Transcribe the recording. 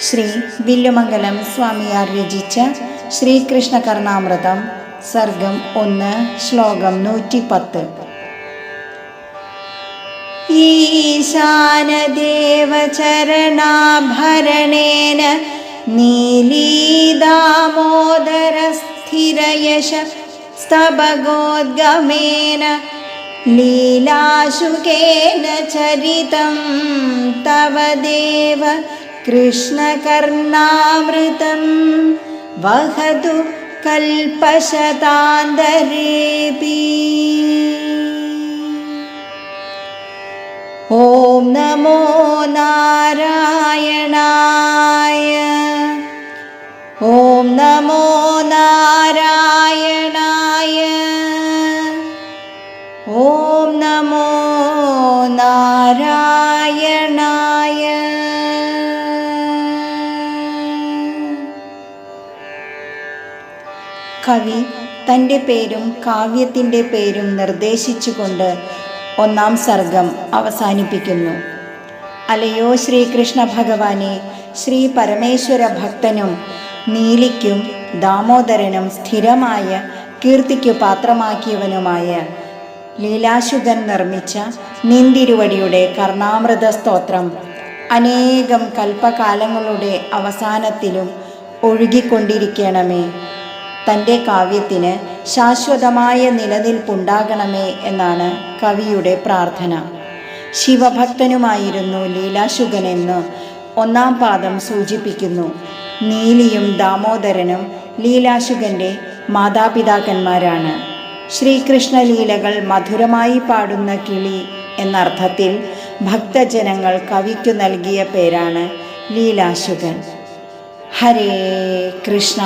ശ്രീ വില്ലുമംഗലം സ്വാമിയാർ രചിച്ച ശ്രീകൃഷ്ണ കർണാമൃതം സർഗം ഒന്ന് ശ്ലോകം നൂറ്റി പത്ത് ഈശാനദേവചരണാഭരണേന നീലീദാമോദരസ്ഥിരയശ സ്തഭഗോദ്ഗമേന ലീലാശുകേന ചരിതം തവ ദേവ कृष्णकर्णामृतं वहतु कल्पशतान्दरें नमो नारायणाय। ॐ नमो नारायणाय। ॐ नमो नारायण കവി തന്റെ പേരും കാവ്യത്തിന്റെ പേരും നിർദ്ദേശിച്ചുകൊണ്ട് ഒന്നാം സർഗം അവസാനിപ്പിക്കുന്നു. അലയോ ശ്രീകൃഷ്ണ ഭഗവാനെ ശ്രീ പരമേശ്വര ഭക്തനും നീലിക്കും ദാമോദരനും സ്ഥിരമായ കീർത്തിക്കു പാത്രമാക്കിയവനുമായ ലീലാശുഗൻ നിർമ്മിച്ച നിന്തിരുവടിയുടെ കർണാമൃത സ്തോത്രം അനേകം കൽപ്പകാലങ്ങളുടെ അവസാനത്തിലും ഒഴുകിക്കൊണ്ടിരിക്കണമേ. തന്റെ കാവ്യത്തിന് ശാശ്വതമായ നിലനിൽപ്പുണ്ടാകണമേ എന്നാണ് കവിയുടെ പ്രാർത്ഥന. ശിവഭക്തനുമായിരുന്നു ലീലാശുഗനെന്ന് ഒന്നാം പാദം സൂചിപ്പിക്കുന്നു. നീലിയും ദാമോദരനും ലീലാശുഗന്റെ മാതാപിതാക്കന്മാരാണ്. ശ്രീകൃഷ്ണ ലീലകൾ മധുരമായി പാടുന്ന കിളി എന്നർത്ഥത്തിൽ ഭക്തജനങ്ങൾ കവിക്കു നൽകിയ പേരാണ് ലീലാശുഗൻ. ഹരേ കൃഷ്ണ.